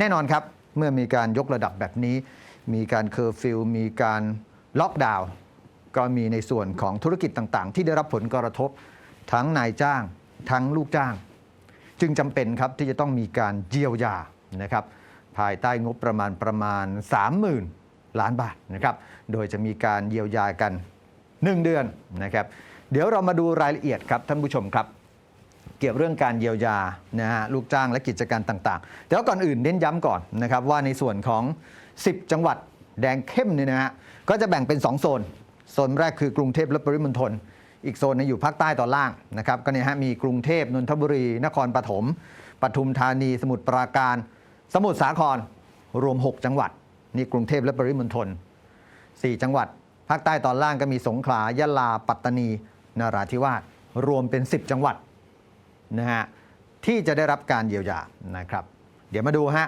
แน่นอนครับ เมื่อมีการยกระดับแบบนี้ มีการเคอร์ฟิวมีการล็อกดาวน์ก็มีในส่วนของธุรกิจต่างๆ ที่ได้รับผลกระทบทั้งนายจ้าง ทั้งลูกจ้าง จึงจำเป็นครับที่จะต้องมีการเยียวยานะครับภายใต้งบประมาณประมาณ 30,000 ล้านบาทนะครับโดยจะมีการเยียวยากัน 1 เดือนนะครับเดี๋ยวเรามาดูรายละเอียดครับท่านผู้ชมครับ เกี่ยวเรื่องการเยียวยานะฮะลูกจ้างและกิจการต่างๆ แต่ว่าก่อนอื่นเน้นย้ำก่อนนะครับว่าในส่วนของ 10 จังหวัดแดงเข้มเนี่ยนะฮะก็จะแบ่งเป็น 2 โซน โซนแรกคือกรุงเทพและปริมณฑลอีกโซนหนึงอยู่ภาคใต้ตอนล่างนะครับก็เนี่ยฮะมีกรุงเทพนนทบุรี นครปฐมปทุมธานี สมุทรปราการ สมุทรสาครรวม 6 จังหวัดนี่กรุงเทพและปริมณฑล4จังหวัด ภาคใต้ตอนล่างก็มีสงขลายะลา ปัตตานี นราธิวาส รวมเป็น 10 จังหวัด นะฮะที่จะได้รับการเยียวยานะครับ เดี๋ยวมาดูฮะ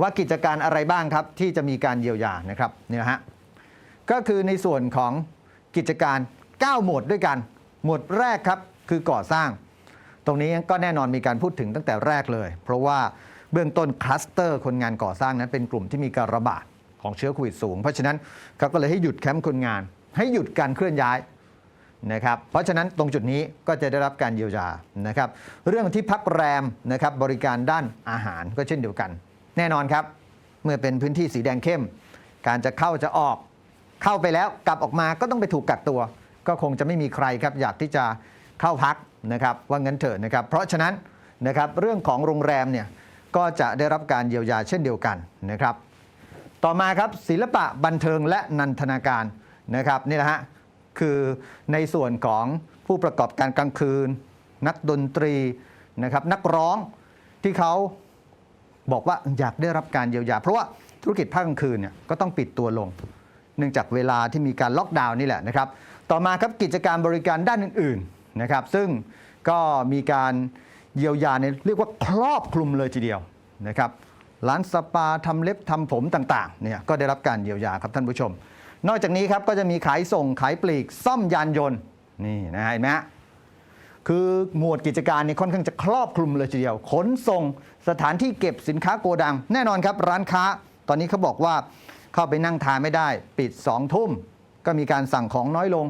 ว่ากิจการอะไรบ้างครับที่จะมีการเยียวยานะครับเนี่ยฮะก็คือในส่วนของกิจการ 9 หมวดด้วยกัน หมวดแรกครับคือก่อสร้าง ตรงนี้ก็แน่นอนมีการพูดถึงตั้งแต่แรกเลย เพราะว่าเบื้องต้นคลัสเตอร์คนงานก่อสร้างนั้นเป็นกลุ่มที่มีการระบาดของเชื้อโควิดสูง เพราะฉะนั้นเขาก็เลยให้หยุดแคมป์คนงาน ให้หยุดการเคลื่อนย้าย นะครับเพราะฉะนั้นตรงจุดนี้ก็จะได้รับการเยียวยานะครับเรื่องที่พักแรมนะครับบริการด้านอาหารก็เช่นเดียวกัน แน่นอนครับ เมื่อเป็นพื้นที่สีแดงเข้ม การจะเข้าจะออก เข้าไปแล้วกลับออกมาก็ต้องไปถูกกักตัว ก็คงจะไม่มีใครครับอยากที่จะเข้าพักนะครับว่างั้นเถอะนะครับเพราะฉะนั้นนะครับเรื่องของโรงแรมเนี่ยก็จะได้รับการเยียวยาเช่นเดียวกันนะครับ ต่อมาครับศิลปะบันเทิงและนันทนาการนะครับนี่แหละฮะ คือในส่วนของผู้ประกอบการกลางคืน นักดนตรีนะครับนักร้องที่เขาบอกว่าอยากได้รับการเยียวยา เพราะว่าธุรกิจภาคกลางคืนเนี่ยก็ต้องปิดตัวลง เนื่องจากเวลาที่มีการล็อกดาวน์นี่แหละนะครับ ต่อมาครับกิจการบริการด้านอื่นๆนะครับซึ่งก็มีการเยียวยาในเรียกว่าครอบคลุมเลยทีเดียวนะครับร้านสปาทำเล็บทำผมต่างๆเนี่ยก็ได้รับการเยียวยาครับท่านผู้ชม นอกจากนี้ครับก็จะมีขายส่งขายปลีกซ่อมยานยนต์นี่นะเห็นไหมฮะคือหมวดกิจการนี่ค่อนข้างจะครอบคลุมเลยทีเดียว ขนส่งสถานที่เก็บสินค้าโกดัง แน่นอนครับร้านค้า ตอนนี้เขาบอกว่าเข้าไปนั่งทานไม่ได้ ปิด2องทุ่ม ก็มีการสั่งของน้อยลง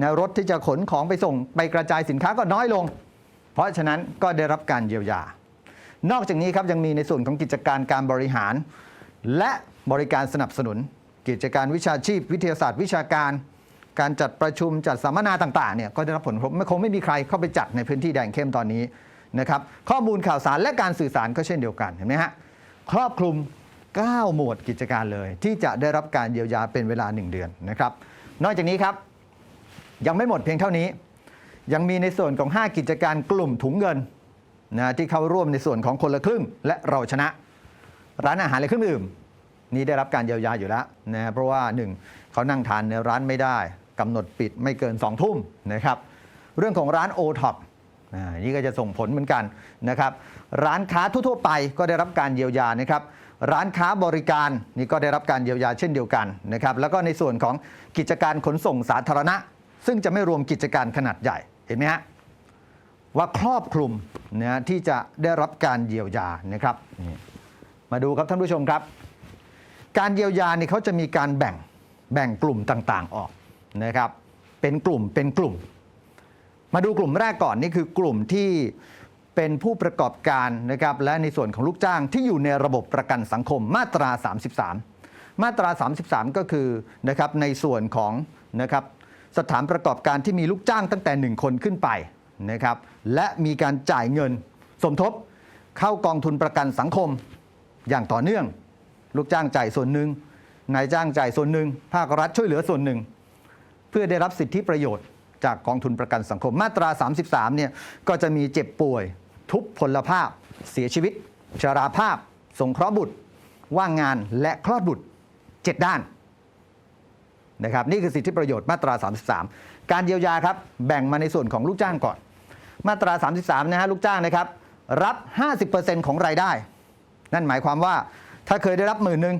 แนวรถที่จะขนของไปส่งไปกระจายสินค้าก็น้อยลง เพราะฉะนั้นก็ได้รับการเยียวยา นอกจากนี้ครับยังมีในส่วนของกิจการการบริหาร และบริการสนับสนุน กิจการวิชาชีพ วิทยาศาสตร์วิชาการ การจัดประชุมจัดสัมมนาต่างๆเนี่ยก็ได้รับผลกระทบไม่คงไม่มีใครเข้าไปจัดในพื้นที่แดงเข้มตอนนี้นะครับข้อมูลข่าวสารและการสื่อสารก็เช่นเดียวกันเห็นไหมฮะครอบคลุม 9 หมวดกิจการเลย ที่จะได้รับการเยียวยาเป็นเวลา 1 เดือนนะครับ นอกจากนี้ครับ ยังไม่หมดเพียงเท่านี้ ยังมีในส่วนของ 5 กิจการกลุ่มถุงเงินนะที่เข้าร่วมในส่วนของคนละครึ่ง และเราชนะ ร้านอาหารและเครื่องดื่ม นี่ได้รับการเยียวยาอยู่แล้วนะเพราะว่าหนึ่งเขานั่งทานในร้านไม่ได้กำหนดปิดไม่เกิน2องทุ่มนะครับ เรื่องของร้านโอท็อปนี่ก็จะส่งผลเหมือนกันนะครับ ร้านค้าทั่วๆไปก็ได้รับการเยียวยานะครับ ร้านค้าบริการนี่ก็ได้รับการเยียวยาเช่นเดียวกันนะครับ แล้วก็ในส่วนของกิจการขนส่งสาธารณะ ซึ่งจะไม่รวมกิจการขนาดใหญ่เห็นไหมฮะว่าครอบคลุมนะที่จะได้รับการเยียวยานะครับ มาดูครับท่านผู้ชมครับ การเยียวยานี่เขาจะมีการแบ่งแบ่งกลุ่มต่างๆออกนะครับเป็นกลุ่มเป็นกลุ่ม มาดูกลุ่มแรกก่อนนี่คือกลุ่มที่เป็นผู้ประกอบการนะครับและในส่วนของลูกจ้างที่อยู่ในระบบประกันสังคมมาตรา 33 มาตรา 33 ก็คือนะครับในส่วนของนะครับสถานประกอบการที่มีลูกจ้างตั้งแต่ 1 คนขึ้นไปนะครับและมีการจ่ายเงินสมทบเข้ากองทุนประกันสังคมอย่างต่อเนื่อง ลูกจ้างจ่ายส่วนหนึ่งนายจ้างจ่ายส่วนหนึ่งภาครัฐช่วยเหลือส่วนหนึ่ง เพื่อได้รับสิทธิประโยชน์จากกองทุนประกันสังคมมาตรา 33เนี่ยก็จะมีเจ็บป่วย ทุพพลภาพ เสียชีวิต ชราภาพ สงเคราะห์บุตร ว่างงานและคลอดบุตร 7 ด้านนะครับนี่คือสิทธิประโยชน์มาตรา 33 การเยียวยาครับแบ่งมาในส่วนของลูกจ้างก่อน มาตรา 33นะฮะลูกจ้างนะครับรับ 50%ของรายได้ นั่นหมายความว่า ถ้าเคยได้รับหมื่นหนึ่ง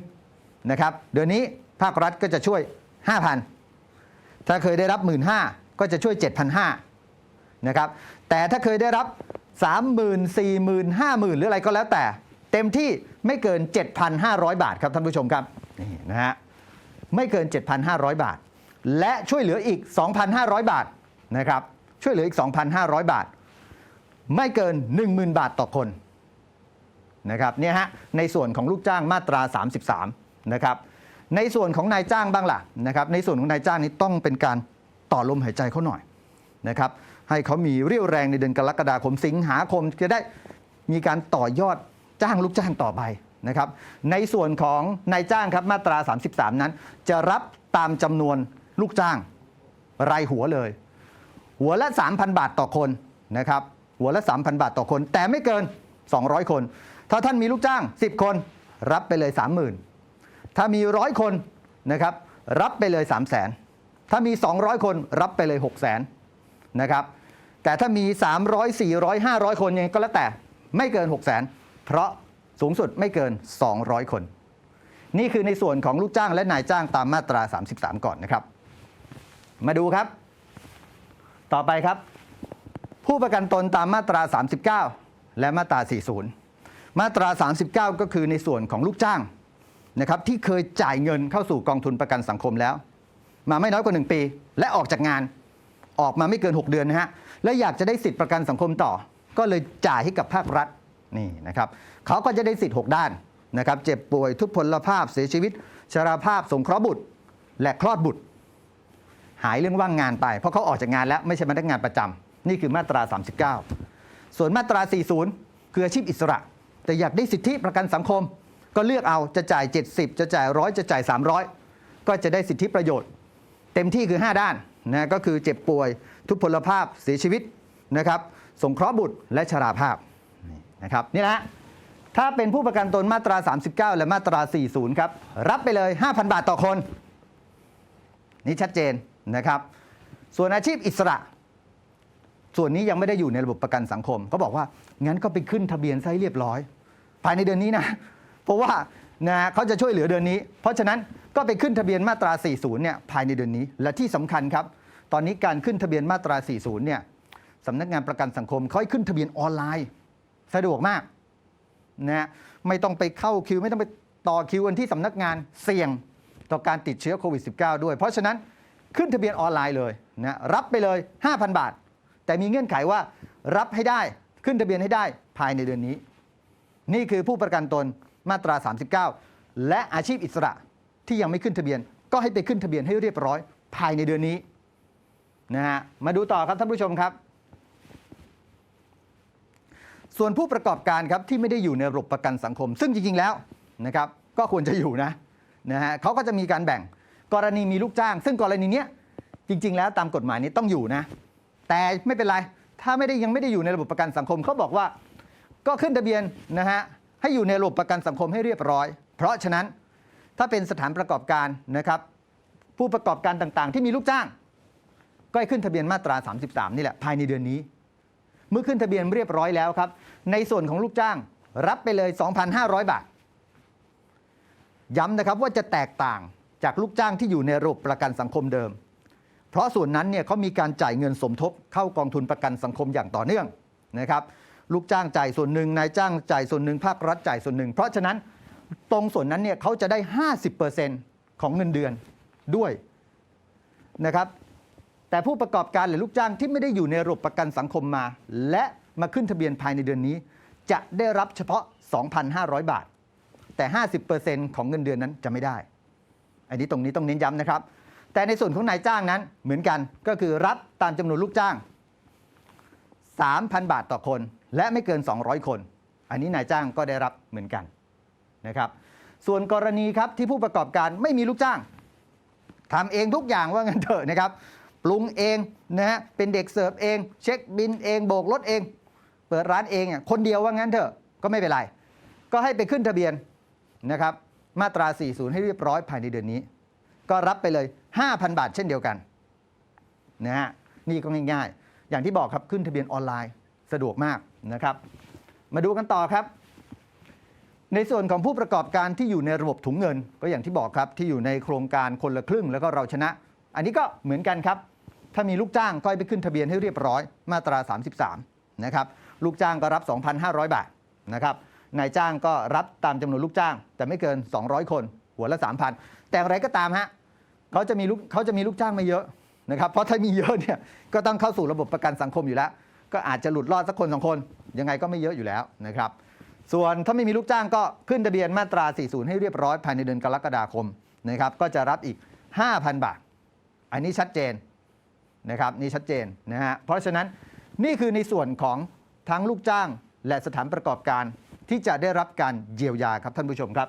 นะครับเดือนนี้ภาครัฐก็จะช่วย 5,000 ถ้าเคยได้รับ1 5ื่นก็จะช่วย 7,500นะครับแต่ถ้าเคยได้รับ 30,000 40,000 50,000 หรืออะไรก็แล้วแต่ เต็มที่ไม่เกิน 7,500 บาทครับท่านผู้ชมครับนี่นะฮะไม่เกิน 7,500 บาท และช่วยเหลืออีก 2,500 บาทนะครับช่วยเหลืออีก 2,500 บาท ไม่เกิน 10,000 บาทต่อคน นะครับเนี่ยฮะในส่วนของลูกจ้างมาตรา 33 นะครับในส่วนของนายจ้างบ้างล่ะนะครับในส่วนของนายจ้างนี้ต้องเป็นการต่อลมหายใจเขาหน่อยนะครับให้เขามีเรี่ยวแรงในเดือนกรกฎาคมสิงหาคมจะได้มีการต่อยอดจ้างลูกจ้างต่อไปนะครับในส่วนของนายจ้างครับมาตรา 33 นั้น จะรับตามจำนวนลูกจ้างรายหัวเลย หัวละ 3,000 บาทต่อคนนะครับหัวละ 3,000 บาทต่อคน แต่ไม่เกิน 200 คน ถ้าท่านมีลูกจ้าง 10 คนรับไปเลย 30,000 ถ้ามีร้อยคนนะครับรับไปเลย 3 0 0 0 0 0 ถ้ามี 200 คนรับไปเลย 6 0 0 0 0 0นะครับแต่ถ้ามี 300 400 500 คนยังไงก็แล้วแต่ไม่เกิน 6 0 0 0 0 0 เพราะสูงสุดไม่เกิน 200 คน นี่คือในส่วนของลูกจ้างและนายจ้างตามมาตรา 33 ก่อนนะครับ มาดูครับ ต่อไปครับ ผู้ประกันตนตามมาตรา 39 และมาตรา 40 มาตรา 39 ก็คือในส่วนของลูกจ้างนะครับที่เคยจ่ายเงินเข้าสู่กองทุนประกันสังคมแล้ว มาไม่น้อยกว่า 1 ปี และออกจากงานออกมาไม่เกิน 6 เดือนนะฮะและอยากจะได้สิทธิประกันสังคมต่อ ก็เลยจ่ายให้กับภาครัฐนี่นะครับเขาก็จะได้สิทธิ์ 6 ด้านนะครับเจ็บป่วยทุพพลภาพเสียชีวิต ชราภาพ สงเคราะห์บุตร และคลอดบุตร หายเรื่องว่างงานไป เพราะเขาออกจากงานแล้วไม่ใช่พนักงานประจำนี่คือมาตรา 39 ส่วนมาตรา 40 คืออาชีพอิสระ แต่อยากได้สิทธิประกันสังคม ก็เลือกเอาจะจ่าย 70 จะจ่ายร้อยจะจ่าย 300 ก็จะได้สิทธิประโยชน์ เต็มที่คือ 5 ด้านนะก็คือเจ็บป่วย ทุพพลภาพเสียชีวิตนะครับสงเคราะห์บุตรและชราภาพนะครับนี่นะถ้าเป็นผู้ประกันตนมาตรา 39 และมาตรา 40 ครับ รับไปเลย 5,000 บาทต่อคน นี่ชัดเจนนะครับ ส่วนอาชีพอิสระ ส่วนนี้ยังไม่ได้อยู่ในระบบประกันสังคมเขาบอกว่า งั้นก็ไปขึ้นทะเบียนซะให้เรียบร้อย ภายในเดือนนี้นะ เพราะว่านะเขาจะช่วยเหลือเดือนนี้ เพราะฉะนั้นก็ไปขึ้นทะเบียนมาตรา 40 เนี่ยภายในเดือนนี้ และที่สำคัญครับ ตอนนี้การขึ้นทะเบียนมาตรา 40 เนี่ยสำนักงานประกันสังคมเขาให้ขึ้นทะเบียนออนไลน์ สะดวกมากนะไม่ต้องไปเข้าคิว ไม่ต้องไปต่อคิวกันที่สำนักงานเสี่ยงต่อการติดเชื้อโควิด -19 ด้วย เพราะฉะนั้นขึ้นทะเบียนออนไลน์เลยนะรับไปเลย 5,000 บาท แต่มีเงื่อนไขว่ารับให้ได้ขึ้นทะเบียนให้ได้ภายในเดือนนี้ นี่คือผู้ประกันตนมาตรา 39 และอาชีพอิสระที่ยังไม่ขึ้นทะเบียน ก็ให้ไปขึ้นทะเบียนให้เรียบร้อยภายในเดือนนี้นะฮะมาดูต่อครับท่านผู้ชมครับ ส่วนผู้ประกอบการครับที่ไม่ได้อยู่ในระบบประกันสังคม ซึ่งจริง ๆ แล้วนะครับก็ควรจะอยู่นะนะฮะเขาก็จะมีการแบ่งกรณีมีลูกจ้าง ซึ่งกรณีเนี้ยจริง ๆ แล้วตามกฎหมายนี้ต้องอยู่นะ แต่ไม่เป็นไร ถ้าไม่ได้ยังไม่ได้อยู่ในระบบประกันสังคมเขาบอกว่า ก็ขึ้นทะเบียนนะฮะให้อยู่ในระบบประกันสังคมให้เรียบร้อย เพราะฉะนั้นถ้าเป็นสถานประกอบการนะครับผู้ประกอบการต่างๆ ที่มีลูกจ้าง ก็ให้ขึ้นทะเบียนมาตรา 33 นี่แหละภายในเดือนนี้ เมื่อขึ้นทะเบียนเรียบร้อยแล้วครับ ในส่วนของลูกจ้างรับไปเลย 2,500 บาท ย้ำนะครับว่าจะแตกต่างจากลูกจ้างที่อยู่ในระบบประกันสังคมเดิม เพราะส่วนนั้นเนี่ยเขามีการจ่ายเงินสมทบเข้ากองทุนประกันสังคมอย่างต่อเนื่องนะครับ ลูกจ้างจ่ายส่วนหนึ่งนายจ้างจ่ายส่วนหนึ่งภาครัฐจ่ายส่วนหนึ่งเพราะฉะนั้นตรงส่วนนั้นเนี่ยเขาจะได้ 50%ของเงินเดือนด้วยนะครับแต่ผู้ประกอบการหรือลูกจ้างที่ไม่ได้อยู่ในระบบประกันสังคมมา และมาขึ้นทะเบียนภายในเดือนนี้ จะได้รับเฉพาะ 2,500 บาท แต่ 50%ของเงินเดือนนั้นจะไม่ได้ อันนี้ตรงนี้ต้องเน้นย้ำนะครับ แต่ในส่วนของนายจ้างนั้นเหมือนกันก็คือรับตามจำนวนลูกจ้าง 3,000 บาทต่อคน และไม่เกิน 200 คน อันนี้นายจ้างก็ได้รับเหมือนกันนะครับส่วนกรณีครับที่ผู้ประกอบการไม่มีลูกจ้างทำเองทุกอย่างว่างั้นเถอะนะครับปรุงเองนะฮะเป็นเด็กเสิร์ฟเอง เช็คบินเองโบกรถเอง เปิดร้านเองอะคนเดียวว่างั้นเถอะก็ไม่เป็นไร ก็ให้ไปขึ้นทะเบียนนะครับมาตรา 40 ให้เรียบร้อยภายในเดือนนี้ ก็รับไปเลย 5,000 บาทเช่นเดียวกันนะฮะนี่ก็ง่ายๆ อย่างที่บอกครับขึ้นทะเบียนออนไลน์สะดวกมาก นะครับ มาดูกันต่อครับ ในส่วนของผู้ประกอบการที่อยู่ในระบบถุงเงิน ก็อย่างที่บอกครับที่อยู่ในโครงการคนละครึ่งแล้วก็เราชนะ อันนี้ก็เหมือนกันครับ ถ้ามีลูกจ้างก็ไปขึ้นทะเบียนให้เรียบร้อยมาตรา 33 นะครับ ลูกจ้างก็รับ 2,500 บาทนะครับนายจ้างก็รับตามจำนวนลูกจ้าง แต่ไม่เกิน 200 คน หัวละ 3,000 แต่อย่างไรก็ตามฮะเขาจะมีลูกเขาจะมีลูกจ้างไม่เยอะนะครับเพราะถ้ามีเยอะเนี่ยก็ต้องเข้าสู่ระบบประกันสังคมอยู่แล้ว ก็อาจจะหลุดรอดสักคนสองคน ยังไงก็ไม่เยอะอยู่แล้วนะครับ ส่วนถ้าไม่มีลูกจ้างก็ขึ้นทะเบียนมาตรา 40 ให้เรียบร้อยภายในเดือนกรกฎาคมนะครับ ก็จะรับอีก 5,000 บาท อันนี้ชัดเจนนะครับนี่ชัดเจนนะฮะเพราะฉะนั้นนี่คือในส่วนของทั้งลูกจ้างและสถานประกอบการที่จะได้รับการเยียวยาครับท่านผู้ชมครับ